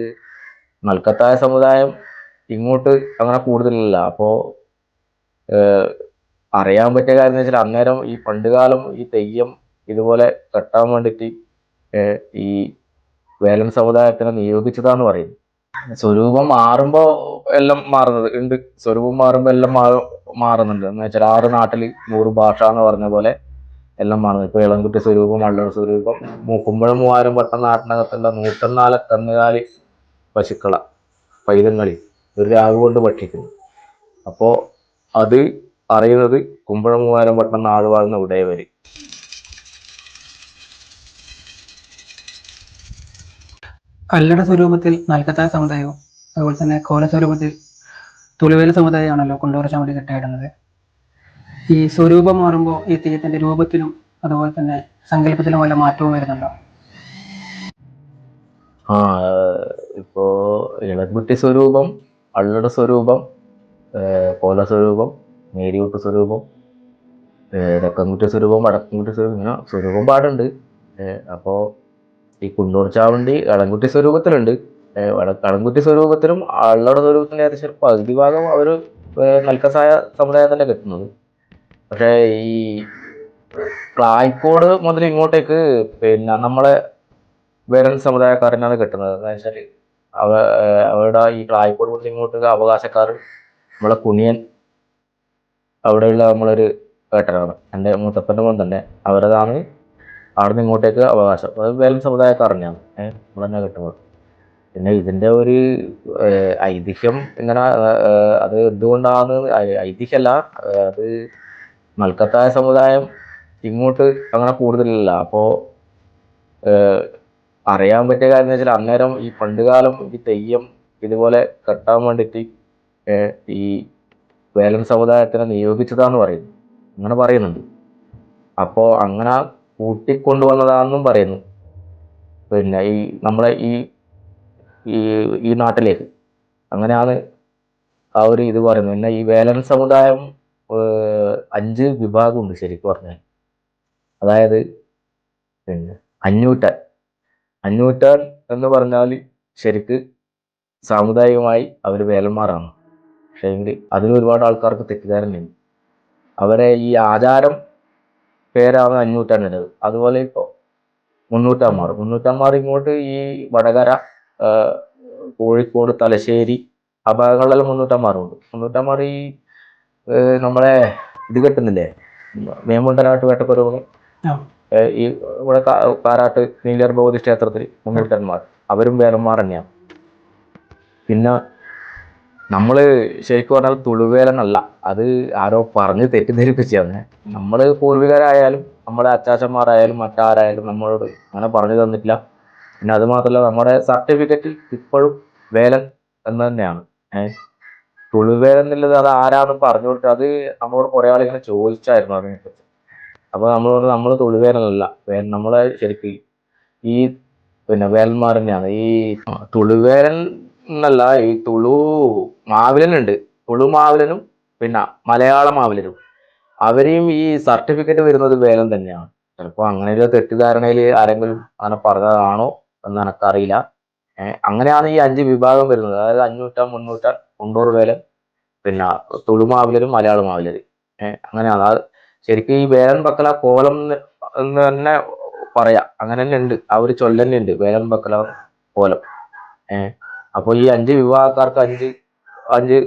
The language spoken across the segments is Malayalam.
ഇത് നൽക്കത്തായ സമുദായം ഇങ്ങോട്ട് അങ്ങനെ കൂടുതലില്ല. അപ്പോൾ അറിയാൻ പറ്റിയ കാര്യം എന്ന് വെച്ചാൽ അന്നേരം ഈ പണ്ടുകാലം ഈ തെയ്യം ഇതുപോലെ കെട്ടാൻ വേണ്ടിയിട്ട് ഈ വേലൻ സമുദായത്തിനെ നിയോഗിച്ചതാന്ന് പറയുന്നു. സ്വരൂപം മാറുമ്പോൾ എല്ലാം മാറുന്നത് ഉണ്ട്. സ്വരൂപം മാറുമ്പോൾ എല്ലാം മാറ മാറുന്നുണ്ട്. എന്ന് വെച്ചാൽ ആറ് നാട്ടിൽ നൂറ് ഭാഷ എന്ന് പറഞ്ഞ പോലെ എല്ലാം മാറുന്നത് ഇപ്പൊ ഇളംകുട്ടി സ്വരൂപം അള്ളൂർ സ്വരൂപം മൂക്കുമ്പഴ മൂവായിരം പട്ടം നാട്ടിനകത്തുള്ള നൂറ്റന്നാൽ കന്നുകാലി പശുക്കള പൈതങ്ങളിൽ ഒരു രാവ് കൊണ്ട് ഭക്ഷിക്കുന്നു. അപ്പോൾ അത് അറിയുന്നത് കുമ്പഴ പട്ടണം വട്ടം ഉടയവർ കല്ലട സ്വരൂപത്തിൽ നൽകത്തായ സമുദായവും അതുപോലെ തന്നെ കോല സ്വരൂപത്തിൽ തുളുവേല സമുദായമാണല്ലോ കൊണ്ടുവരാൻ വേണ്ടി കെട്ടായിടുന്നത് ഈ സ്വരൂപം മാറുമ്പോൾ ഈ തെയ്യത്തിന്റെ രൂപത്തിലും അതുപോലെ തന്നെ സങ്കല്പത്തിലും വല്ല മാറ്റവും വരുന്നുണ്ടോ? ആ ഇപ്പോ ഇളക്കുട്ടി സ്വരൂപം അള്ളട സ്വരൂപം കോല സ്വരൂപം മേരിയൂട്ട് സ്വരൂപം തെക്കൻകുട്ടി സ്വരൂപം വടക്കൻകുട്ടി സ്വരൂപം ഇങ്ങനെ സ്വരൂപം പാടുണ്ട്. അപ്പോൾ അപ്പോ ഈ കുണ്ടൂർ ചാവണ്ടി ഇളംകുട്ടി സ്വരൂപത്തിലുണ്ട്. ഇളംകുട്ടി സ്വരൂപത്തിലും അള്ളട സ്വരൂപത്തിലും ഏകദേശം പകുതി ഭാഗം അവർ നൽക്കസായ സമുദായം തന്നെ കെട്ടുന്നത്. പക്ഷേ ഈ ക്ലായ്ക്കോട് മുതൽ ഇങ്ങോട്ടേക്ക് പിന്നെ നമ്മളെ വേറെ സമുദായക്കാരനാണ് കിട്ടുന്നത്. എന്താ വെച്ചാൽ അവ അവരുടെ ഈ മുതൽ ഇങ്ങോട്ട് അവകാശക്കാർ നമ്മളെ കുണിയൻ അവിടെയുള്ള നമ്മളൊരു ഏട്ടനാണ്. എന്റെ മുത്തപ്പന്റെ മോൻ തന്നെ. അവരതാണ് അവിടെ നിന്ന് ഇങ്ങോട്ടേക്ക് അവകാശം. അത് വേലൻ സമുദായക്കാരനെയാണ് ഏഹ് നമ്മൾ തന്നെ കിട്ടുന്നത്. പിന്നെ ഇതിന്റെ ഒരു ഐതിഹ്യം ഇങ്ങനെ അത് എന്തുകൊണ്ടാണ് ഐതിഹ്യമല്ല അത് മൽക്കത്തായ സമുദായം ഇങ്ങോട്ട് അങ്ങനെ കൂടുതലില്ല. അപ്പോൾ അറിയാൻ പറ്റിയ കാര്യം വെച്ചാൽ അന്നേരം ഈ പണ്ടുകാലം ഈ തെയ്യം ഇതുപോലെ കെട്ടാൻ വേണ്ടിയിട്ട് ഈ വേലൻ സമുദായത്തിനെ നിയോഗിച്ചതാന്ന് പറയുന്നു. അങ്ങനെ പറയുന്നുണ്ട്. അപ്പോ അങ്ങനെ കൂട്ടിക്കൊണ്ടുവന്നതാണെന്നും പറയുന്നു. പിന്നെ ഈ നമ്മളെ ഈ ഈ നാട്ടിലേക്ക്. അങ്ങനെയാണ് ആ ഒരു ഇത് പറയുന്നത്. പിന്നെ ഈ വേലൻ സമുദായം അഞ്ച് വിഭാഗമുണ്ട് ശരിക്കും പറഞ്ഞാൽ അതായത് പിന്നെ അഞ്ഞൂറ്റാൻ അഞ്ഞൂറ്റാൻ എന്ന് പറഞ്ഞാൽ ശരിക്ക് സാമുദായികമായി അവർ വേലന്മാരാണ്. പക്ഷേങ്കിൽ അതിന് ഒരുപാട് ആൾക്കാർക്ക് തെറ്റിദ്ധാരണയുണ്ട്. അവരെ ഈ ആചാരം പേരാണ് അഞ്ഞൂറ്റാൻ വരുന്നത് അതുപോലെ ഇപ്പോൾ മുന്നൂറ്റാമാർ മുന്നൂറ്റാമാർ ഇങ്ങോട്ട് ഈ വടകര കോഴിക്കോട് തലശ്ശേരി ആ ഭാഗങ്ങളിലെല്ലാം മുന്നൂറ്റാമാറുണ്ട് മുന്നൂറ്റാമാർ ഈ നമ്മളെ ഇത് കെട്ടുന്നില്ലേ? ആ. ഏഹ് ഈ ഇവിടെ കാരാട്ട് നീലർ ഭഗവതി ക്ഷേത്രത്തിൽ മുന്നൂറ്റന്മാർ അവരും വേലന്മാർ തന്നെയാണ് പിന്നെ നമ്മൾ ശരിക്കും പറഞ്ഞാൽ തുളുവേലനല്ല അത് ആരോ പറഞ്ഞ് തെറ്റിദ്ധരിപ്പിച്ചാണ് നമ്മൾ പൂർവികരായാലും നമ്മുടെ അച്ചാച്ചന്മാരായാലും മറ്റാരായാലും നമ്മളോട് അങ്ങനെ പറഞ്ഞു തന്നിട്ടില്ല. പിന്നെ അത് മാത്രമല്ല നമ്മുടെ സർട്ടിഫിക്കറ്റിൽ ഇപ്പോഴും വേലൻ എന്ന് തന്നെയാണ്. ഏഹ് തുളുവേലൻ എന്നുള്ളത് അത് ആരാന്ന് പറഞ്ഞു കൊടുത്തു അത് നമ്മളോട് കുറേ ആളിങ്ങനെ ചോദിച്ചായിരുന്നു അതിനെക്കുറിച്ച്. അപ്പോൾ നമ്മൾ പറഞ്ഞു നമ്മൾ തുളുവേലനല്ല വേ- നമ്മളെ ശരിക്കും ഈ പിന്നെ വേലന്മാർ തന്നെയാണ്. ഈ തൊഴുവേരൻ എന്നല്ല ഈ തുളു മാവിലനുണ്ട്. തുളു മാവിലനും പിന്നെ മലയാള മാവിലനും അവരെയും ഈ സർട്ടിഫിക്കറ്റ് വരുന്നത് വേലൻ തന്നെയാണ്. ചിലപ്പോൾ അങ്ങനെ ഒരു തെറ്റിദ്ധാരണയിൽ ആരെങ്കിലും അങ്ങനെ പറഞ്ഞതാണോ എന്ന് എനക്കറിയില്ല. അങ്ങനെയാണ് ഈ അഞ്ച് വിഭാഗം വരുന്നത്. അതായത് അഞ്ഞൂറ്റ മുന്നൂറ്റ മുന്നൂറ് വേലൻ പിന്നെ തുളുമാവിലരും മലയാള ഏഹ് അങ്ങനെയാണ്. അത് ശരിക്കും ഈ വേലൻ ബക്കല കോലം എന്ന് തന്നെ പറയാം. അങ്ങനെ തന്നെ ഉണ്ട്. ആ ഒരു ചൊല്ല് ഉണ്ട്. വേലൻ ബക്കല കോലം. ഏഹ് അപ്പോൾ ഈ അഞ്ച് വിഭാഗക്കാർക്ക് അഞ്ച് അഞ്ച്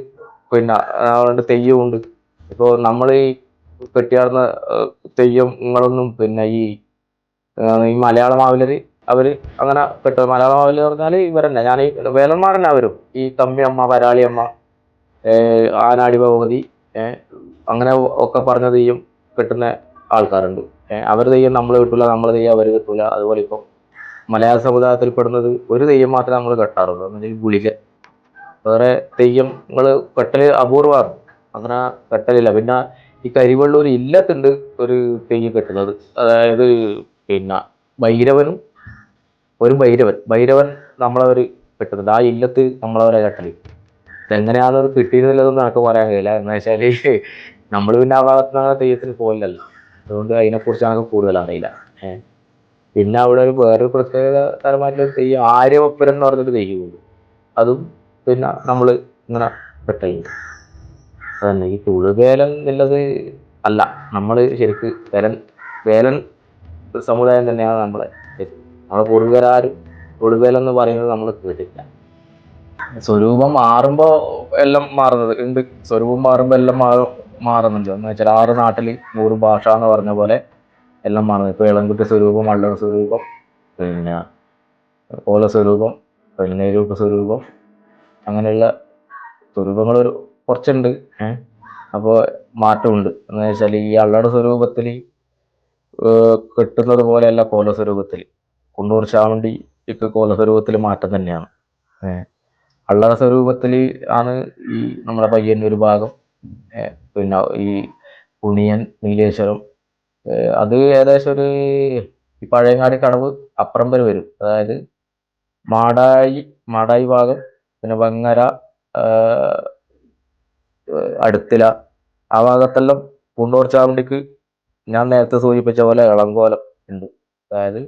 പിന്നെ അതുകൊണ്ട് തെയ്യമുണ്ട് ഇപ്പോൾ നമ്മൾ ഈ കെട്ടിയാർന്ന തെയ്യങ്ങളൊന്നും പിന്നെ ഈ ഈ മലയാള മാവിലര് അവർ അങ്ങനെ കെട്ടും മലയാള മാവിലർ പറഞ്ഞാൽ ഇവരന്നെ. ഞാൻ ഈ വേലന്മാരെന്നെ അവരും. ഈ തമ്മിയമ്മ പരാളിയമ്മ ഏഹ്, ആനാടി ഭഗവതി ഏർ അങ്ങനെ ഒക്കെ പറഞ്ഞ തെയ്യം കെട്ടുന്ന ആൾക്കാരുണ്ട്. അവർ തെയ്യം നമ്മൾ കിട്ടൂല നമ്മൾ തെയ്യം അവർ കിട്ടൂല അതുപോലെ ഇപ്പം മലയാള സമുദായത്തിൽ പെടുന്നത് ഒരു തെയ്യം മാത്രമേ നമ്മൾ കെട്ടാറുള്ളൂ. എന്ന് വെച്ചാൽ ഗുളിക. വേറെ തെയ്യങ്ങൾ കെട്ടൽ അപൂർവമാണ്. അങ്ങനെ കെട്ടലില്ല. പിന്നെ ഈ കരിവള്ളൂർ ഇല്ലത്തുണ്ട് ഒരു തെയ്യം കെട്ടുന്നത്. അതായത് പിന്നെ ഭൈരവനും ഒരു ഭൈരവൻ. ഭൈരവൻ നമ്മളവർ കെട്ടുന്നുണ്ട്. ആ ഇല്ലത്ത് നമ്മളവരെ കെട്ടൽ എങ്ങനെയാണ് അത് കിട്ടിയിരുന്നില്ലതെന്ന് എനിക്ക് പറയാൻ കഴിയില്ല. എന്ന് വെച്ചാൽ നമ്മൾ പിന്നെ ആ ഭാഗത്ത് നിന്ന് തെയ്യത്തിന് പോയില്ലല്ലോ. അതുകൊണ്ട് അതിനെക്കുറിച്ച് നമുക്ക് കൂടുതൽ അറിയില്ല. പിന്നെ അവിടെ ഒരു വേറൊരു പ്രത്യേക തരമായിട്ടുള്ള തെയ്യം ആര്യവപ്പരം എന്ന് പറഞ്ഞൊരു തെയ്യമുണ്ട് അതും പിന്നെ നമ്മൾ ഇങ്ങനെ പെട്ടയുണ്ട് അതന്നെ ഈ തുഴുവേലൻ എന്നുള്ളത് അല്ല. നമ്മൾ ശരിക്ക് വേലൻ വേലൻ സമുദായം തന്നെയാണ് നമ്മളെ. നമ്മളെ പൂർവികരാരും തുഴുവേലൻ എന്ന് പറയുന്നത് നമ്മൾ കേട്ടില്ല സ്വരൂപം മാറുമ്പോൾ എല്ലാം മാറുന്നത്. ഉണ്ട് സ്വരൂപം മാറുമ്പോൾ എല്ലാം മാറും. മാറുന്നുണ്ട്. എന്ന് വെച്ചാൽ ആറ് നാട്ടിൽ നൂറ് ഭാഷ എന്ന് പറഞ്ഞ പോലെ എല്ലാം മാറുന്നു. ഇപ്പോൾ ഇളംകുട്ടി സ്വരൂപം വള്ളർ സ്വരൂപം പിന്നെ ഓല സ്വരൂപം പിന്നെ സ്വരൂപം അങ്ങനെയുള്ള സ്വരൂപങ്ങൾ ഒരു കുറച്ചുണ്ട്. അപ്പോൾ മാറ്റമുണ്ട്. എന്ന് വെച്ചാൽ ഈ അള്ളയുടെ സ്വരൂപത്തിൽ കെട്ടുന്നത് പോലെയല്ല കോല സ്വരൂപത്തിൽ കുണ്ടൂർ ചാവണ്ടി ഒക്കെ കോല സ്വരൂപത്തിൽ മാറ്റം തന്നെയാണ്. അള്ളയുടെ സ്വരൂപത്തിൽ ആണ് ഈ നമ്മുടെ പയ്യന്നൂർ ഭാഗം പിന്നെ ഈ പുണിയൻ നീലേശ്വരം അത് ഏകദേശം ഒരു ഈ പഴയങ്ങാടി കടവ് അപ്പുറം വരെ വരും. അതായത് മാടായി മാടായി ഭാഗം പിന്നെ വങ്ങര അടുത്തില ആ ഭാഗത്തെല്ലാം കുണ്ടൂർ ചാവണ്ടിക്ക് ഞാൻ നേരത്തെ സൂചിപ്പിച്ച പോലെ ഇളങ്കോലം ഉണ്ട്. അതായത്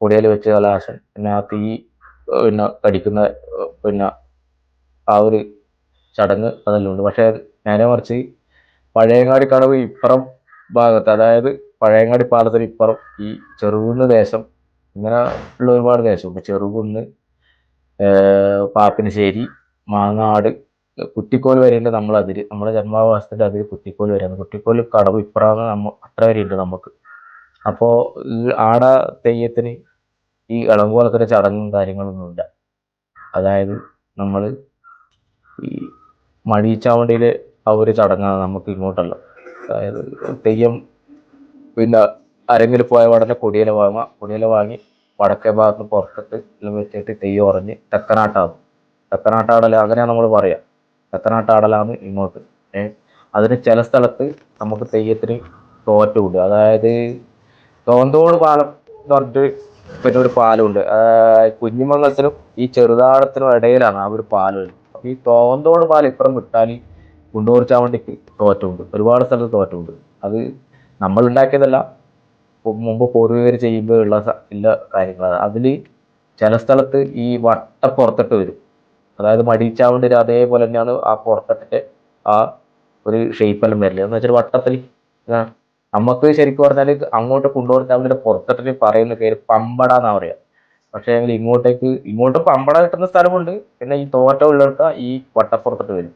പൊടിയിൽ വെച്ച് കലാശൻ പിന്നെ ആ തീ പിന്നെ കടിക്കുന്ന പിന്നെ ആ ഒരു ചടങ്ങ് അതെല്ലാം ഉണ്ട്. പക്ഷേ നേരെ മറിച്ച് പഴയങ്ങാടി കടവ് ഇപ്പുറം ഭാഗത്ത്. അതായത് പഴയങ്ങാടി പാലത്തിന് ഇപ്പുറം ഈ ചെറുകുന്ന് ദേശം ഇങ്ങനെ ഉള്ള ഒരുപാട് ദേശമുണ്ട്. ചെറുകുന്ന് പാപ്പിനശ്ശേരി മാങ്ങാട് കുറ്റിക്കോൽ വരെയുണ്ട് നമ്മൾ അതിര് നമ്മുടെ ജന്മാവാസത്തിന്റെ അതിര് കുറ്റിക്കോൽ വരെയാണ്. കുറ്റിക്കോൽ കടവ് ഇപ്പുറമാണ് നമ്മ അത്ര വരെയുണ്ട് നമുക്ക്. അപ്പോൾ ആട തെയ്യത്തിന് ഈ ഇളങ്കോലത്തിന്റെ ചടങ്ങും കാര്യങ്ങളൊന്നുമില്ല അതായത് നമ്മൾ ഈ മടിച്ചാവണ്ടിയിലെ ആ ഒരു ചടങ്ങാണ് നമുക്ക് ഇങ്ങോട്ടല്ല. അതായത് തെയ്യം പിന്നെ അരങ്ങിൽ പോയ ഉടനെ കൊടിയില വാങ്ങുക. കൊടിയില വാങ്ങി വടക്കേ ഭാഗത്ത് പുറത്തിട്ട് വെച്ചിട്ട് തെയ്യം ഉറഞ്ഞ് തെക്കനാട്ടാകും തെക്കനാട്ടാടല അങ്ങനെയാണ് നമ്മൾ പറയുക തെക്കനാട്ടാടലാണ് ഇങ്ങോട്ട്. ഏ അതിന് ചില സ്ഥലത്ത് നമുക്ക് തെയ്യത്തിന് തോറ്റുണ്ട് അതായത് തോന്തോട് പാലം എന്ന് പറഞ്ഞിട്ട് പിന്നെ ഒരു പാലമുണ്ട് കുഞ്ഞുമംഗലത്തിനും ഈ ചെറുതാഴത്തിനും ഇടയിലാണ് ആ ഒരു പാലം ഈ തോന്തോട് പാലം ഇപ്പുറം വിട്ടാൽ കുണ്ടൂർ ചാവണ്ടിക്ക് തോറ്റമുണ്ട്. ഒരുപാട് സ്ഥലത്ത് തോറ്റമുണ്ട്. അത് നമ്മൾ ഉണ്ടാക്കിയതല്ല മുമ്പ് പൂർവികർ ചെയ്യുമ്പോൾ ഉള്ള ഉള്ള കാര്യങ്ങളാണ്. അതിൽ ചില സ്ഥലത്ത് ഈ വട്ട പുറത്തിട്ട് വരും. അതായത് മടിച്ചാവണ്ടിൽ അതേപോലെ തന്നെയാണ് ആ പുറത്തിട്ടിട്ട് ആ ഒരു ഷേപ്പെല്ലാം വരില്ല എന്ന് വെച്ചാൽ വട്ടത്തിൽ നമുക്ക് ശരിക്കും പറഞ്ഞാൽ അങ്ങോട്ട് കുണ്ടൂർ ചാവണ്ടിയുടെ പുറത്തിട്ട് പറയുന്ന പേര് പമ്പട എന്നാ പറയുക പക്ഷേ ഇങ്ങോട്ടേക്ക് ഇങ്ങോട്ട് പമ്പട കിട്ടുന്ന സ്ഥലമുണ്ട്. പിന്നെ ഈ തോറ്റ ഉള്ളിടത്ത ഈ വട്ടപ്പുറത്തിട്ട് വരും.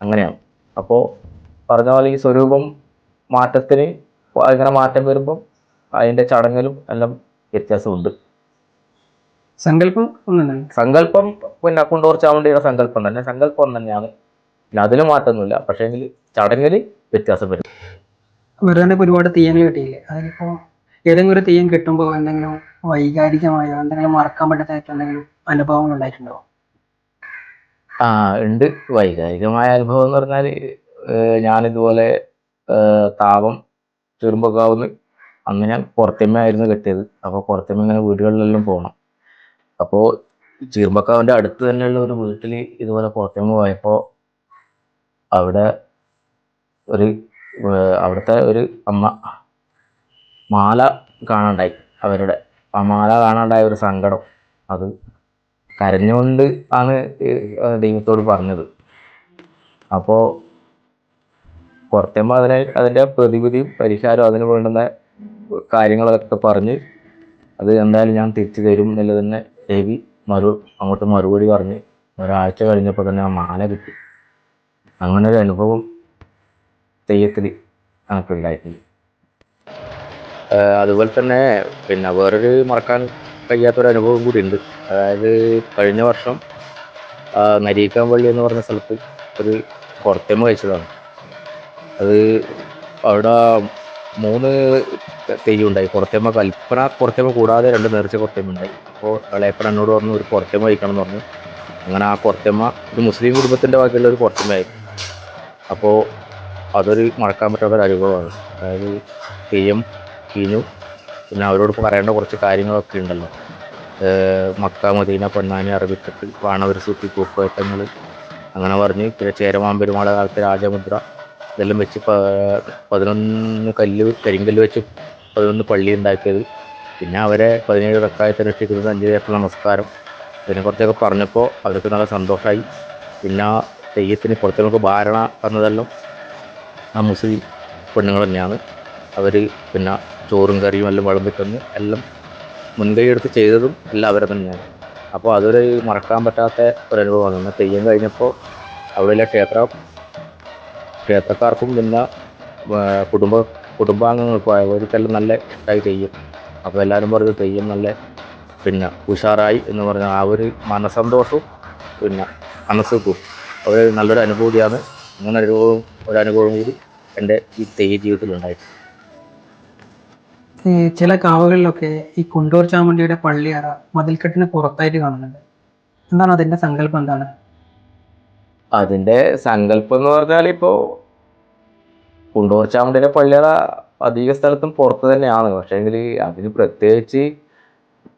അങ്ങനെയാണ്. അപ്പോൾ പറഞ്ഞ പോലെ ഈ സ്വരൂപം മാറ്റത്തിന് ഇങ്ങനെ മാറ്റം വരുമ്പം അതിന്റെ ചടങ്ങിലും എല്ലാം വ്യത്യാസമുണ്ട്. സങ്കല്പം സങ്കല്പം പിന്നെ കുണ്ടോർ ചാമുണ്ടിയുടെ സങ്കല്പം തന്നെ. സങ്കല്പം തന്നെയാണ്. പിന്നെ അതിന് മാറ്റമൊന്നുമില്ല. പക്ഷേ എങ്കിൽ ചടങ്ങിൽ വ്യത്യാസം വരും. വെറുതെ ഒരുപാട് തെയ്യങ്ങൾ കിട്ടിയില്ലേ? അതിലിപ്പോൾ ഏതെങ്കിലും ഒരു തെയ്യം കിട്ടുമ്പോൾ എന്തെങ്കിലും വൈകാരികമായോ എന്തെങ്കിലും മറക്കാൻ പറ്റാത്ത എന്തെങ്കിലും അനുഭവങ്ങൾ ഉണ്ടായിട്ടുണ്ടോ? ആ ഉണ്ട്. വൈകാരികമായ അനുഭവം എന്ന് പറഞ്ഞാൽ ഞാനിതുപോലെ താപം ചെറുമ്പക്കാവുന്ന് അന്ന് ഞാൻ പുറത്തമ്മയായിരുന്നു കെട്ടിയത്. അപ്പോൾ പുറത്തമ്മ ഇങ്ങനെ വീടുകളിലെല്ലാം പോകണം അപ്പോൾ ചീർമ്പക്കാവിന്റെ അടുത്ത് തന്നെയുള്ള ഒരു വീട്ടിൽ ഇതുപോലെ പുറത്തമ്മ പോയപ്പോൾ അവിടെ ഒരു അവിടുത്തെ ഒരു അമ്മ മാല കാണാണ്ടായി. അവരുടെ ആ മാല കാണാണ്ടായ ഒരു സങ്കടം. അത് കരഞ്ഞുകൊണ്ട് ആണ് ദൈവത്തോട് പറഞ്ഞത്. അപ്പോൾ പുറത്തേമ്മ അതിനെ അതിന്റെ പ്രതിവിധിയും പരിഹാരം അതിന് വേണ്ടുന്ന കാര്യങ്ങളൊക്കെ പറഞ്ഞ് അത് എന്തായാലും ഞാൻ തിരിച്ചു തരും എന്നുള്ളത് തന്നെ ദേവി മറു അങ്ങോട്ട് മറുപടി പറഞ്ഞ് ഒരാഴ്ച കഴിഞ്ഞപ്പോൾ തന്നെ ആ മാല കിട്ടി. അങ്ങനെ ഒരു അനുഭവം തെയ്യത്തിൽ എനിക്കുണ്ടായിട്ടുണ്ട്. അതുപോലെ തന്നെ പിന്നെ വേറൊരു മറക്കാൻ കഴിയാത്തൊരു അനുഭവം കൂടി ഉണ്ട് അതായത് കഴിഞ്ഞ വർഷം നരീക്കാൻ പള്ളി എന്ന് പറഞ്ഞ സ്ഥലത്ത് ഒരു പുറത്തേമ കഴിച്ചതാണ്. അത് അവിടെ മൂന്ന് തെയ്യം ഉണ്ടായി പുറത്തേമ കൽപ്പന പുറത്തേമ കൂടാതെ രണ്ട് നേർച്ച പുറത്തേമ ഉണ്ടായി. അപ്പോൾ ഇളയപ്പൻ എന്നോട് പറഞ്ഞു ഒരു പുറത്തേമ കഴിക്കണം എന്ന് പറഞ്ഞു. അങ്ങനെ ആ പുറത്തേമ ഒരു മുസ്ലിം കുടുംബത്തിന്റെ ബാക്കിയുള്ള ഒരു പുറത്തേമയായിരുന്നു അപ്പോൾ അതൊരു മറക്കാൻ പറ്റാത്ത ഒരു അനുഭവമാണ് അതായത് തെയ്യം കീഞ്ഞു. പിന്നെ അവരോട് പറയേണ്ട കുറച്ച് കാര്യങ്ങളൊക്കെ ഉണ്ടല്ലോ. മക്ക മദീന പൊന്നാനി അറബിക്കട്ട് വാണവർ സൂപ്പി പൂക്കോട്ടങ്ങൾ അങ്ങനെ പറഞ്ഞ് പിന്നെ ചേരമാമ്പെരുമാള കാലത്ത് രാജമുദ്ര ഇതെല്ലാം വെച്ച് പതിനൊന്ന് കല്ല് കരിങ്കല്ല് വെച്ച് പതിനൊന്ന് പള്ളി ഉണ്ടാക്കിയത്. പിന്നെ അവരെ പതിനേഴ് റക്കായത്തിന് ഇട്ടിരിക്കുന്നത് അഞ്ച് പേർക്ക് നമസ്കാരം. ഇതിനെ കുറച്ചൊക്കെ പറഞ്ഞപ്പോൾ അവർക്ക് നല്ല സന്തോഷമായി പിന്നെ തെയ്യത്തിന് പുറത്തേക്ക് ഭാരണ എന്നതെല്ലാം ആ മുസ്ലിം പെണ്ണുങ്ങൾ തന്നെയാണ്. അവർ പിന്നെ ചോറും കറിയും എല്ലാം വിളമ്പി തന്ന് എല്ലാം മുൻകൈ എടുത്ത് ചെയ്തതും എല്ലാം അവരെ തന്നെയാണ്. അപ്പോൾ അതൊരു മറക്കാൻ പറ്റാത്ത ഒരു അനുഭവമാണ് പിന്നെ തെയ്യം കഴിഞ്ഞപ്പോൾ അവിടെയുള്ള ക്ഷേത്ര ക്ഷേത്രക്കാർക്കും പിന്നെ കുടുംബ കുടുംബാംഗങ്ങൾക്കും അവർക്കെല്ലാം നല്ല ഇഷ്ടമായി തെയ്യം. അപ്പോൾ എല്ലാവരും പറഞ്ഞു തെയ്യം നല്ല പിന്നെ ഉഷാറായി എന്ന് പറഞ്ഞ ആ ഒരു മനസന്തോഷവും പിന്നെ മനസ്സുക്കും. ഒരു നല്ലൊരു അനുഭൂതിയാണ്. അങ്ങനെ ഒരു ഒരു അനുഭവം കൂടി എന്റെ ഈ തെയ്യ ജീവിതത്തിൽ ഈ ചില കാവുകളിലൊക്കെ ഈ കുണ്ടൂർ ചാമുണ്ടിയുടെ പള്ളിയറ മതിൽക്കെട്ടിന് പുറത്തായിട്ട് കാണുന്നുണ്ട്. എന്താണ് അതിന്റെ സങ്കല്പം എന്താണ്? അതിന്റെ സങ്കല്പം എന്ന് പറഞ്ഞാൽ ഇപ്പോ കുണ്ടൂർ ചാമുണ്ടിയുടെ പള്ളിയറ അധിക സ്ഥലത്തും പുറത്ത് തന്നെയാണ്. പക്ഷേ അതിന് പ്രത്യേകിച്ച്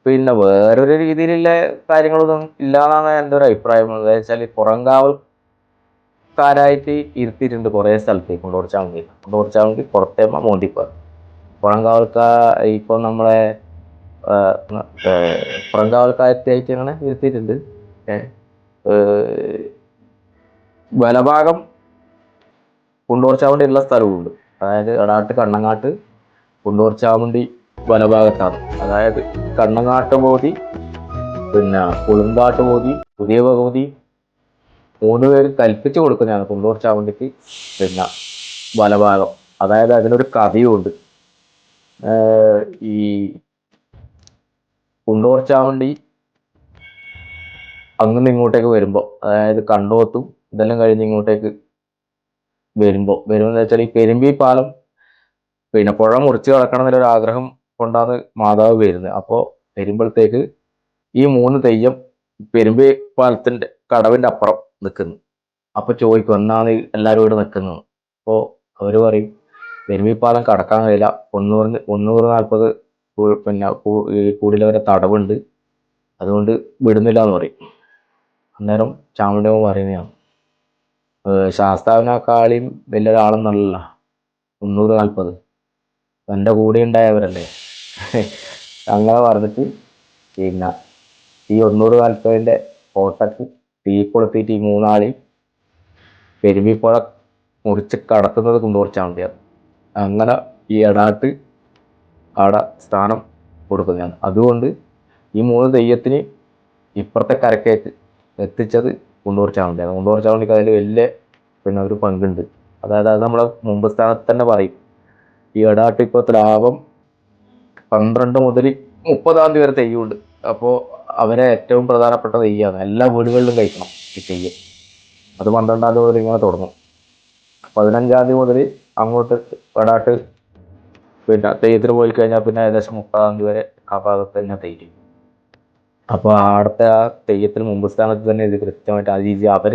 പിന്നെ വേറൊരു രീതിയിലുള്ള കാര്യങ്ങളൊന്നും ഇല്ലാന്നാണ് എന്റെ ഒരു അഭിപ്രായം. എന്താ വെച്ചാൽ പുറംകാവൽക്കാരായിട്ട് ഇരുത്തിയിട്ടുണ്ട് കുറേ സ്ഥലത്ത് കുണ്ടൂർ ചാമുണ്ടി പുറത്തേമ്മ ചാമുണ്ടി പുറത്തെ പുറംകാവൽക്കാ ഇപ്പോൾ നമ്മളെ പുറംകാവൽക്കാരത്തായിട്ട് അങ്ങനെ ഇരുത്തിയിട്ടുണ്ട്. വലഭാഗം കുണ്ടൂർ ചാമുണ്ടി ഉള്ള സ്ഥലവുമുണ്ട് അതായത് എടാട്ട് കണ്ണങ്ങാട്ട് കുണ്ടൂർ വനഭാഗത്താണ് അതായത് കണ്ണങ്ങാട്ട് മോദി പിന്നെ കുളുങ്കാട്ട് മോദി പുതിയ ഭഗവതി മൂന്ന് പേര് കൽപ്പിച്ചു കൊടുക്കുന്നതാണ് കുണ്ടൂർച്ചാവുണ്ടിക്ക് പിന്നെ വലഭാഗം. അതായത് അതിനൊരു കഥയുമുണ്ട് ഈ കുണ്ടൂർ ചാവണ്ടി അങ്ങനെ ഇങ്ങോട്ടേക്ക് വരുമ്പോൾ അതായത് കണ്ടോത്തും ഇതെല്ലാം കഴിഞ്ഞ് ഇങ്ങോട്ടേക്ക് വരുമ്പോൾ വരുമെന്ന് വെച്ചാൽ ഈ പെരുമ്പി പാലം പിന്നെ പുഴ മുറിച്ച് കിടക്കണം എന്നൊരു ആഗ്രഹം കൊണ്ടാണ് മാതാവ് വരുന്നത്. അപ്പോൾ വരുമ്പോഴത്തേക്ക് ഈ മൂന്ന് തെയ്യം പെരുമ്പി പാലത്തിന്റെ കടവിന്റെ അപ്പുറം നിൽക്കുന്നു അപ്പോൾ ചോദിക്കും എന്നാണ് എല്ലാവരും ഇവിടെ നിൽക്കുന്നത് അപ്പോൾ അവർ പറയും പെരുമ്പി പാലം കടക്കാൻ കഴിയില്ല. ഒന്നൂറ് ഒന്നൂറ് നാൽപ്പത് പിന്നെ കൂടിലെ വരെ തടവുണ്ട്. അതുകൊണ്ട് വിടുന്നില്ല എന്ന് പറയും. അന്നേരം ചാമുണ്ഡ്യമ്മ പറയുന്നതാണ് ശാസ്താവിനേക്കാളിയും ശാസ്താവിനേക്കാളും വലിയൊരാളെന്നല്ല മുന്നൂറ് നാൽപ്പത് തന്റെ കൂടെ ഉണ്ടായവരല്ലേ? അങ്ങനെ പറഞ്ഞിട്ട് പിന്നെ ഈ ഒന്നൂറ് നാൽപ്പതിന്റെ ഫോട്ടോക്ക് തീ കൊളുത്തിയിട്ട് ഈ മൂന്നാളെയും പെരുമ്പിപ്പുഴ മുറിച്ച് കടക്കുന്നത് കുണ്ടോർച്ചാൽ മതിയാണ് അങ്ങനെ ഈ എടാട്ട് അവിടെ സ്ഥാനം കൊടുക്കുന്നതാണ്. അതുകൊണ്ട് ഈ മൂന്ന് തെയ്യത്തിന് ഇപ്പുറത്തെ കരക്കേറ്റ് എത്തിച്ചത് കുണ്ടൂർ ചാവണ്ടിയാണ് കുണ്ടൂർ ചാവണ്ടിക്ക് അതിൽ വലിയ പിന്നെ ഒരു പങ്കുണ്ട്. അതായത് അത് നമ്മളെ മുമ്പ് സ്ഥാനത്ത് തന്നെ പറയും. ഈ എടാട്ട് ഇപ്പോൾ ലാഭം പന്ത്രണ്ട് മുതൽ മുപ്പതാം തീയതി വരെ തെയ്യമുണ്ട്. അപ്പോൾ അവരെ ഏറ്റവും പ്രധാനപ്പെട്ട തെയ്യമാണ് എല്ലാ വീടുകളിലും കഴിക്കണം ഈ തെയ്യം. അത് പന്ത്രണ്ടാം തീയതി മുതൽ ഇങ്ങനെ തുടങ്ങും. പതിനഞ്ചാം തീയതി മുതൽ അങ്ങോട്ട് വടാട്ട് പിന്നെ തെയ്യത്തിന് പോയി കഴിഞ്ഞാൽ പിന്നെ ഏകദേശം മുപ്പതാം തീയതി വരെ ആ ഭാഗത്ത് തന്നെ തെയ്യം അപ്പോൾ അവിടുത്തെ ആ തെയ്യത്തിന് മുമ്പ് സ്ഥാനത്ത് തന്നെ ഇത് കൃത്യമായിട്ട് അത് ചെയ്ത് അവർ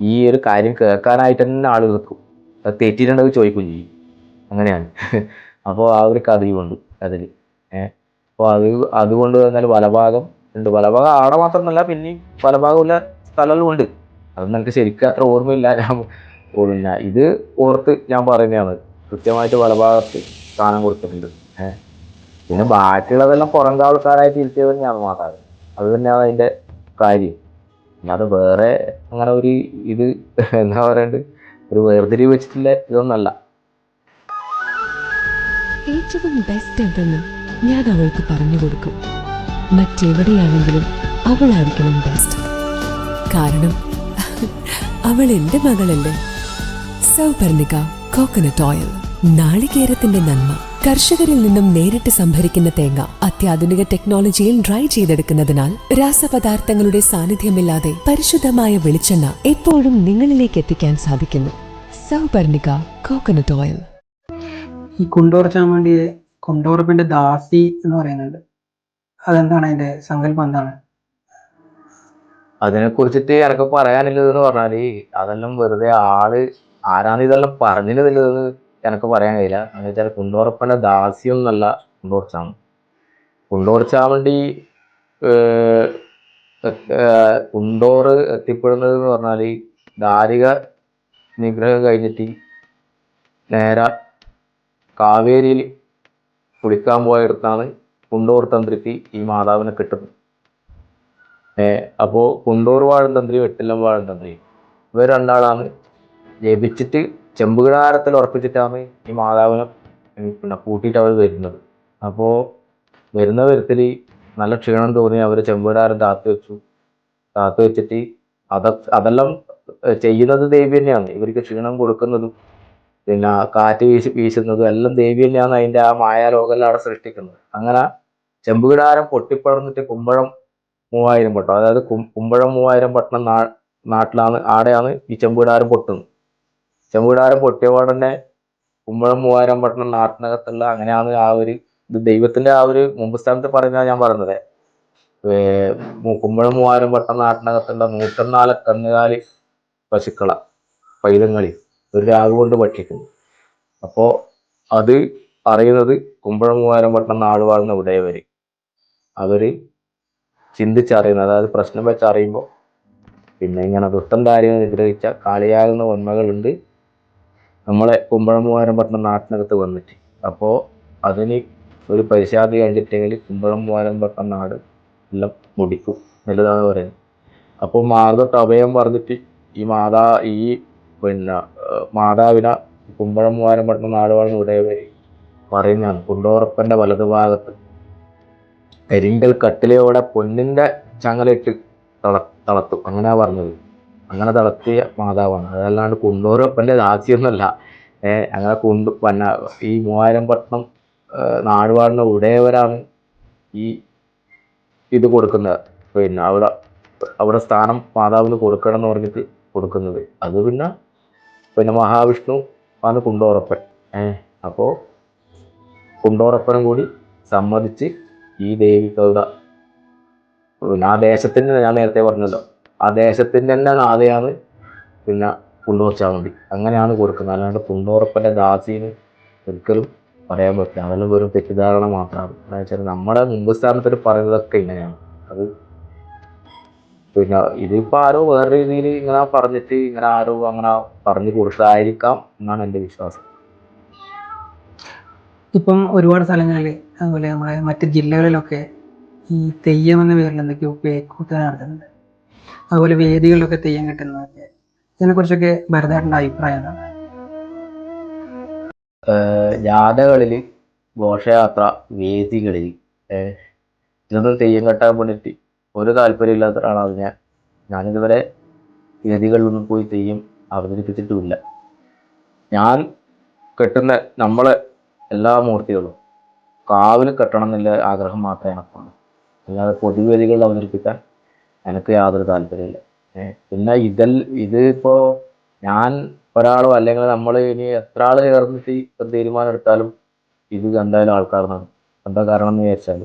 ഈ ഒരു കാര്യം കേൾക്കാനായിട്ട് തന്നെ ആൾ നിൽക്കും. അത് തെറ്റിയിട്ടുണ്ടെങ്കിൽ ചോദിക്കുകയും ചെയ്യും. അങ്ങനെയാണ്. അപ്പോൾ ആ ഒരു കഥയുമുണ്ട് അതിൽ ഏഹ് അപ്പോൾ അത് അതുകൊണ്ട് എന്നാൽ വലഭാഗം ഉണ്ട്. വലഭാഗം ആടെ മാത്രമൊന്നുമല്ല പിന്നെയും വലഭാഗമുള്ള സ്ഥലങ്ങളും ഉണ്ട്. അത് എനിക്ക് ശരിക്കും അത്ര ഓർമ്മയില്ല. ഞാൻ പിന്നെ ഇത് ഓർത്ത് ഞാൻ പറയുന്നതാണ്. കൃത്യമായിട്ട് വലഭാഗത്ത് സ്ഥാനം കൊടുത്തിട്ടുണ്ട്. ഏഹ് പിന്നെ ബാക്കിയുള്ളതെല്ലാം പുറം കാവൽക്കാരായിട്ട് ഇരുത്തിയത് തന്നെയാണ് മാതാവ് അത് തന്നെയാണ് അതിന്റെ കാര്യം. അത് വേറെ അങ്ങനെ ഒരു ഇത് എന്താ പറയണ്ട്? ഒരു വേർതിരിവ് വെച്ചിട്ടില്ല ഇതൊന്നല്ല. ഏറ്റവും ബെസ്റ്റ് എന്തെന്ന് ഞാൻ അവൾക്ക് പറഞ്ഞു കൊടുക്കും. മറ്റെവിടെയാണെങ്കിലും അവളായിരിക്കണം ബെസ്റ്റ് കാരണം അവൾ എന്റെ മകളല്ലേ? സൗപർണിക കോക്കനട്ട് ഓയിൽ നാളികേരത്തിന്റെ നന്മ. കർഷകരിൽ നിന്നും നേരിട്ട് സംഭരിക്കുന്ന തേങ്ങ അത്യാധുനിക ടെക്നോളജിയിൽ ഡ്രൈ ചെയ്തെടുക്കുന്നതിനാൽ രാസപദാർത്ഥങ്ങളുടെ സാന്നിധ്യമില്ലാതെ പരിശുദ്ധമായ വെളിച്ചെണ്ണ എപ്പോഴും നിങ്ങളിലേക്ക് എത്തിക്കാൻ സാധിക്കുന്നു. സൗപർണിക കോക്കനട്ട് ഓയിൽ ഈ കുണ്ടോർ ചാമണ്ടിയെ കുണ്ടോർപ്പിന്റെ ദാസി എന്ന് പറയുന്നുണ്ട്. അതെന്താണ് അതിന്റെ സങ്കല്പം എന്താണ്? അതിനെ കുറിച്ചിട്ട് എനിക്ക് പറയാനുള്ളത് എന്ന് പറഞ്ഞാൽ അതെല്ലാം വെറുതെ ആൾ ആരാണ് ഇതെല്ലാം പറഞ്ഞിരുന്നില്ലതെന്ന് എനക്ക് പറയാൻ കഴിയില്ല. എന്ന് വെച്ചാൽ കുണ്ടോറപ്പന്റെ ദാസ്യം എന്നല്ല കുണ്ടോർ ചാമണ്ടി ഏഹ്, ഏഹ്, കുണ്ടോറ് എത്തിപ്പെടുന്നത് എന്ന് പറഞ്ഞാൽ ദാരിക നിഗ്രഹം കഴിഞ്ഞിട്ട് നേരെ കാവേരിയിൽ കുളിക്കാൻ പോയടുത്താണ് കുണ്ടോർ തന്ത്രിക്ക് ഈ മാതാവിനെ കിട്ടുന്നത്. ഏഹ് അപ്പോൾ കുണ്ടോർ വാഴൻ തന്ത്രി വെട്ടില്ലം വാഴൻ തന്ത്രി. ഇവർ രണ്ടാളാണ് ജപിച്ചിട്ട് ചെമ്പുകിടാരത്തിൽ ഉറപ്പിച്ചിട്ടാണ് ഈ മാതാവിനെ പിന്നെ കൂട്ടിയിട്ട് അവർ വരുന്നത്. അപ്പോൾ വരുന്ന വിധത്തിൽ നല്ല ക്ഷീണം തോന്നി അവർ ചെമ്പുകിടാരം താത്തു വെച്ചു. താത്തു വെച്ചിട്ട് അത അതെല്ലാം ചെയ്യുന്നത് ദേവി തന്നെയാണ്. ഇവർക്ക് ക്ഷീണം കൊടുക്കുന്നതും പിന്നെ കാറ്റ് വീശി വീശുന്നതും എല്ലാം ദേവി തന്നെയാണ് അതിന്റെ ആ മായാലോകമെല്ലാം അവിടെ സൃഷ്ടിക്കുന്നത്. അങ്ങനെ ചെമ്പുകിടാരം പൊട്ടിപ്പടർന്നിട്ട് കുമ്പഴം മൂവായിരം പട്ടണം അതായത് കുമ്പഴം മൂവായിരം പട്ടണം നാട്ടിലാണ് ആടെയാണ് ഈ ചെമ്പുകിടാരം പൊട്ടുന്നത്. ചെമ്പുകിടാരം പൊട്ടിയപാട് തന്നെ കുമ്പഴം മൂവായിരം പട്ടണം നാട്ടിനകത്തുള്ള അങ്ങനെയാണ് ആ ഒരു ഇത്. ദൈവത്തിന്റെ ആ ഒരു മുമ്പ് സ്ഥാനത്ത് പറയുന്ന ഞാൻ പറഞ്ഞത്. കുമ്പഴം മൂവായിരം പട്ടണം നാട്ടിനകത്തുള്ള നൂറ്റൊന്നാൽ കന്നുകാലി പശുക്കള പൈതങ്ങളി ഒരു രാഗ് കൊണ്ട് ഭക്ഷിക്കുന്നു. അപ്പോൾ അത് അറിയുന്നത് കുമ്പഴം മൂവായിരം പട്ടണം നാട് വാഴുന്ന ഉടയവര് അവർ ചിന്തിച്ചറിയുന്നത് അതായത് പ്രശ്നം വെച്ചറിയുമ്പോൾ പിന്നെ ഇങ്ങനെ ദുഷ്ടം കാര്യം നിഗ്രഹിച്ച കാളിയാകുന്ന ഉന്മകളുണ്ട്. നമ്മളെ കുമ്പഴം മൂവായിരം പട്ടണം നാട്ടിനകത്ത് വന്നിട്ട്. അപ്പോൾ അതിന് ഒരു പരിശാദി കഴിഞ്ഞിട്ടെങ്കിൽ കുമ്പഴം മൂവായിരം പട്ടണം നാട് എല്ലാം മുടിക്കും. എന്നുള്ളതാണ് പറയുന്നത്. അപ്പോൾ മാതൃ അഭയം പറഞ്ഞിട്ട് ഈ മാതാ ഈ പിന്നെ മാതാവിന കുമ്പഴം മൂവായിരം പട്ടണം നാട് വാഴുന്ന ഉടയവര് പറയുന്നതാണ്. കുണ്ടോറപ്പന്റെ വലതുഭാഗത്ത് കരിങ്കൽ കട്ടിലയോടെ പൊന്നിന്റെ ചങ്ങലിട്ട് തള തളത്തു. അങ്ങനെയാ പറഞ്ഞത്. അങ്ങനെ തളർത്തിയ മാതാവാണ്. അതല്ലാണ്ട് കുണ്ടൂരപ്പന്റെ ദാസിയൊന്നുമല്ല. അങ്ങനെ കുണ്ടു പിന്നെ ഈ മൂവായിരം പട്ടണം നാടുവാടുന്ന ഉടയവരാണ് ഈ ഇത് കൊടുക്കുന്നത്. പിന്നെ അവിടെ അവിടെ സ്ഥാനം മാതാവിന് കൊടുക്കണം എന്ന് പറഞ്ഞിട്ട് കൊടുക്കുന്നത്. അത് പിന്നെ പിന്നെ മഹാവിഷ്ണു ആണ് കുണ്ടോറപ്പൻ. ഏഹ് അപ്പോൾ കുണ്ടോറപ്പനും കൂടി സമ്മതിച്ച് ഈ ദേവികളുടെ ആ ദേശത്തിന്റെ ഞാൻ നേരത്തെ പറഞ്ഞല്ലോ ആ ദേശത്തിന്റെ തന്നെ നാഥയാണ്. പിന്നെ കുണ്ടൂർ ചാവണ്ടി അങ്ങനെയാണ് കൊടുക്കുന്നത്. അല്ലാണ്ട് പുണ്ണൂറപ്പന്റെ ദാസീന് ഒരിക്കലും പറയാൻ പറ്റില്ല. അതെല്ലാം വെറും തെറ്റിദ്ധാരണ മാത്രമാണ്. എന്താ വെച്ചാൽ നമ്മുടെ മുമ്പ് സ്ഥാനത്തിൽ പറയുന്നതൊക്കെ ഇങ്ങനെയാണ്. അത് പിന്നെ ഇതിപ്പോൾ ആരോ വേറെ രീതിയിൽ ഇങ്ങനെ പറഞ്ഞിട്ട് ഇങ്ങനെ ആരോ അങ്ങനെ പറഞ്ഞു കൊടുത്തതായിരിക്കാം എന്നാണ് എന്റെ വിശ്വാസം. ഇപ്പം ഒരുപാട് സ്ഥലങ്ങളിൽ അതുപോലെ നമ്മുടെ മറ്റ് ജില്ലകളിലൊക്കെ ഈ തെയ്യം എന്ന പേരിൽ എന്തൊക്കെയോ പേക്കൂത്തുകൾ നടത്തുന്നുണ്ട് അതുപോലെ വേദികളിലൊക്കെ തെയ്യം കിട്ടുന്നതൊക്കെ. ഇതിനെക്കുറിച്ചൊക്കെ ഭരതേട്ടന്റെ അഭിപ്രായം എന്താണ്? ജാഥകളിൽ ഘോഷയാത്ര വേദികളിൽ ഇതൊന്നും തെയ്യം കെട്ടാൻ വേണ്ടിയിട്ട് ഒരു താല്പര്യമില്ലാത്ത ഒരാളാണ് ഞാൻ ഞാനിതുവരെ വേദികളിലൊന്നും പോയി തെയ്യം അവതരിപ്പിച്ചിട്ടുമില്ല. ഞാൻ കെട്ടുന്ന നമ്മളെ എല്ലാ മൂർത്തികളും കാവിൽ കെട്ടണം എന്നുള്ള ആഗ്രഹം മാത്രമേ എനിക്കുള്ളൂ അല്ലാതെ പൊതുവേദികളിൽ അവതരിപ്പിക്കാൻ എനിക്ക് യാതൊരു താല്പര്യമില്ല പിന്നെ ഇതൽ ഇതിപ്പോൾ ഞാൻ ഒരാളോ അല്ലെങ്കിൽ നമ്മൾ ഇനി എത്ര ആൾ ചേർന്നിട്ട് ഒരു തീരുമാനം എടുത്താലും ഇത് എന്തായാലും ആൾക്കാർ എന്താ കാരണം എന്ന് വിചാരിച്ചാൽ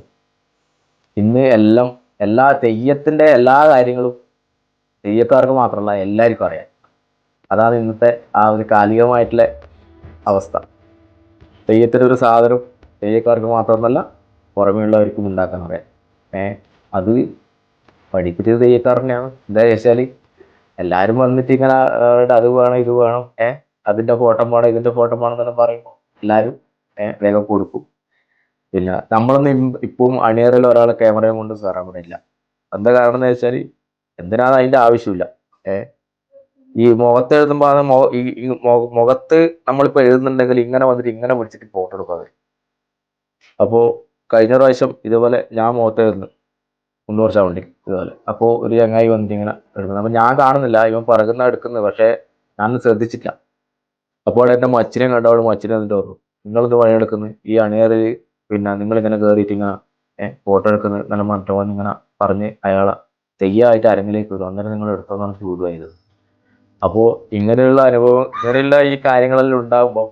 ഇന്ന് എല്ലാം എല്ലാ തെയ്യത്തിന്റെ എല്ലാ കാര്യങ്ങളും തെയ്യക്കാർക്ക് മാത്രമല്ല എല്ലാവർക്കും അറിയാം. അതാണ് ഇന്നത്തെ ആ ഒരു കാലികമായിട്ടുള്ള അവസ്ഥ. തെയ്യത്തിന്റെ ഒരു സാധനം തെയ്യക്കാർക്ക് മാത്രമെന്നല്ല പുറമെയുള്ളവർക്കും ഉണ്ടാക്കാൻ അറിയാം. ഏ അത് പഠിപ്പിച്ചത് തെയ്യക്കാർ തന്നെയാണ് എന്താ വെച്ചാൽ എല്ലാവരും വന്നിട്ട് ഇങ്ങനെ അത് വേണം ഇത് വേണം ഏ? അതിന്റെ ഫോട്ടോ വേണം ഇതിന്റെ ഫോട്ടോ വേണം എന്നൊക്കെ പറയുമ്പോൾ എല്ലാവരും വേഗം കൊടുക്കും. പിന്നെ നമ്മളൊന്നും ഇപ്പം അണിയറിൽ ഒരാളെ ക്യാമറയും കൊണ്ട് കയറാൻ പറ്റില്ല എന്താ കാരണം എന്ന് വെച്ചാൽ എന്തിനാണ് അതിന്റെ ആവശ്യമില്ല ഏ? ഈ മുഖത്ത് എഴുതുമ്പോൾ അത് ഈ മുഖത്ത് നമ്മളിപ്പോൾ എഴുതുന്നുണ്ടെങ്കിൽ ഇങ്ങനെ വന്നിട്ട് ഇങ്ങനെ പിടിച്ചിട്ട് ഫോട്ടോ എടുക്കാതെ അപ്പോൾ കഴിഞ്ഞ പ്രാവശ്യം ഇതുപോലെ ഞാൻ മുഖത്ത് എഴുതുന്നു. മുന്നൂറ് ചവണ്ടി ഇതുപോലെ. അപ്പോൾ ഒരു ചങ്ങായി വന്നിട്ട് ഇങ്ങനെ എടുക്കുന്നത്. അപ്പോൾ ഞാൻ കാണുന്നില്ല. ഇവൻ പറകുന്ന എടുക്കുന്നത്. പക്ഷേ ഞാൻ ശ്രദ്ധിച്ചില്ല അപ്പോൾ എന്റെ മച്ചിനെ കണ്ടവൾ മച്ചിനെ എന്നിട്ട് പറഞ്ഞു നിങ്ങളിത് പണിയെടുക്കുന്നത് ഈ അണിയറിൽ പിന്നെ നിങ്ങളിങ്ങനെ കയറിയിട്ട് ഇങ്ങനെ ഫോട്ടോ എടുക്കുന്നത് നല്ല മറ്റോ ഇങ്ങനെ പറഞ്ഞ് അയാളെ തെയ്യമായിട്ട് അരങ്ങിലേക്ക് വിടും. അന്നേരം നിങ്ങൾ എടുത്തോന്നാണ് ചൂടുമായത് അപ്പോൾ ഇങ്ങനെയുള്ള അനുഭവം ഇങ്ങനെയുള്ള ഈ കാര്യങ്ങളെല്ലാം ഉണ്ടാകുമ്പോൾ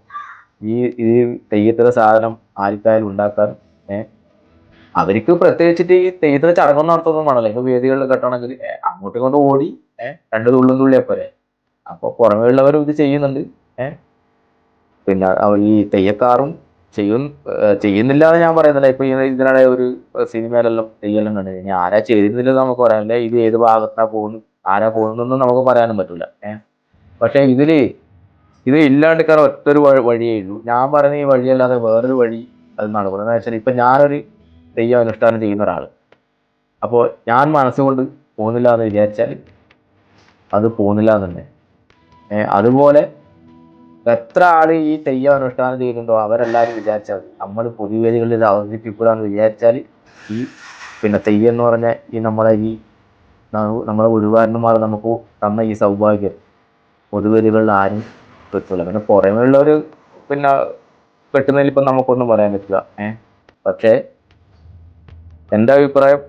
ഈ ഈ തെയ്യത്തിന്റെ സാധനം ആർക്കായാലും ഉണ്ടാക്കാൻ ഏഹ് അവർക്ക് പ്രത്യേകിച്ചിട്ട് ഈ തെയ്യത്തിന് ചടങ്ങൊന്നും നടത്തൊന്നും വേണമല്ലോ. ഇപ്പൊ വേദികളിൽ കെട്ടണമെങ്കിൽ അങ്ങോട്ടും കൊണ്ട് ഓടി ഏഹ് രണ്ട് തുള്ളും തുള്ളിയാ പോരെ. അപ്പൊ പുറമേ ഉള്ളവരും ഇത് ചെയ്യുന്നുണ്ട് ഏഹ് പിന്നെ ഈ തെയ്യക്കാറും ചെയ്യും ചെയ്യുന്നില്ല എന്ന് ഞാൻ പറയുന്നില്ല. ഇപ്പൊ ഇതിനിടെ ഒരു സിനിമയിലെല്ലാം തെയ്യെല്ലാം കണ്ടു കഴിഞ്ഞാൽ ആരാ ചെയ്തിരുന്നില്ലെന്ന് നമുക്ക് പറയാനില്ല ഇത് ഏത് ഭാഗത്താ പോകുന്നു ആരാ പോകുന്നൊന്നും നമുക്ക് പറയാനും പറ്റില്ല ഏഹ് പക്ഷെ ഇതിൽ ഇത് ഇല്ലാണ്ടിക്കാൻ ഒറ്റൊരു വഴി വഴിയേ ഉള്ളൂ. ഞാൻ പറയുന്ന ഈ വഴിയല്ലാതെ വേറൊരു വഴി അത് നടക്കുന്നത് എന്ന് വെച്ചാൽ ഇപ്പൊ ഞാനൊരു തെയ്യം അനുഷ്ഠാനം ചെയ്യുന്ന ഒരാൾ അപ്പോൾ ഞാൻ മനസ്സുകൊണ്ട് പോകുന്നില്ല എന്ന് വിചാരിച്ചാൽ അത് പോകുന്നില്ല തന്നെ. അതുപോലെ എത്ര ആൾ ഈ തെയ്യം അനുഷ്ഠാനം ചെയ്യുന്നുണ്ടോ അവരെല്ലാവരും വിചാരിച്ചാൽ നമ്മൾ പൊതുവേദികളിൽ ഇത് അവതരിപ്പിക്കൂടാന്ന് വിചാരിച്ചാൽ ഈ പിന്നെ തെയ്യം എന്ന് പറഞ്ഞ ഈ നമ്മളെ ഈ നമ്മളെ ഗുരുവാരന്മാർ നമുക്ക് തന്ന ഈ സൗഭാഗ്യം പൊതുവേദികളിൽ ആരും കിട്ടില്ല പിന്നെ പുറമേയുള്ളവർ പിന്നെ കെട്ടുന്നതിൽ ഇപ്പം നമുക്കൊന്നും പറയാൻ പറ്റില്ല. ഏഹ് പക്ഷേ എന്റെ അഭിപ്രായം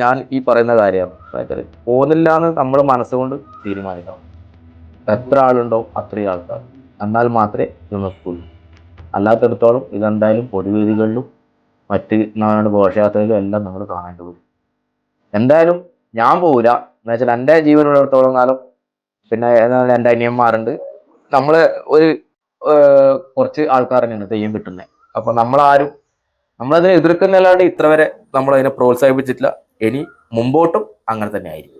ഞാൻ ഈ പറയുന്ന കാര്യമാണ്. അതായത് പോകുന്നില്ല എന്ന് നമ്മൾ മനസ്സുകൊണ്ട് തീരുമാനിക്കണം. എത്ര ആളുണ്ടോ അത്രയും ആൾക്കാർ. എന്നാൽ മാത്രമേ ഇത് നിൽക്കുള്ളൂ അല്ലാത്തടത്തോളം ഇതെന്തായാലും പൊതുവേദികളിലും മറ്റ് നാട് ഘോഷയാത്രയിലും എല്ലാം നമ്മൾ വരും എന്തായാലും ഞാൻ പോവില്ല. എന്ന് വെച്ചാൽ എന്റെ ജീവനുള്ളിടത്തോളം കാലം പിന്നെ എന്റെ അനിയന്മാരുണ്ട്. നമ്മൾ ഒരു കുറച്ച് ആൾക്കാർ തന്നെയാണ് തെയ്യം കിട്ടുന്നത്. അപ്പോൾ നമ്മളാരും നമ്മളതിനെ എതിർക്കുന്നല്ലാണ്ട് ഇത്ര വരെ നമ്മളതിനെ പ്രോത്സാഹിപ്പിച്ചിട്ടില്ല. ഇനി മുമ്പോട്ടും അങ്ങനെ തന്നെ ആയിരിക്കും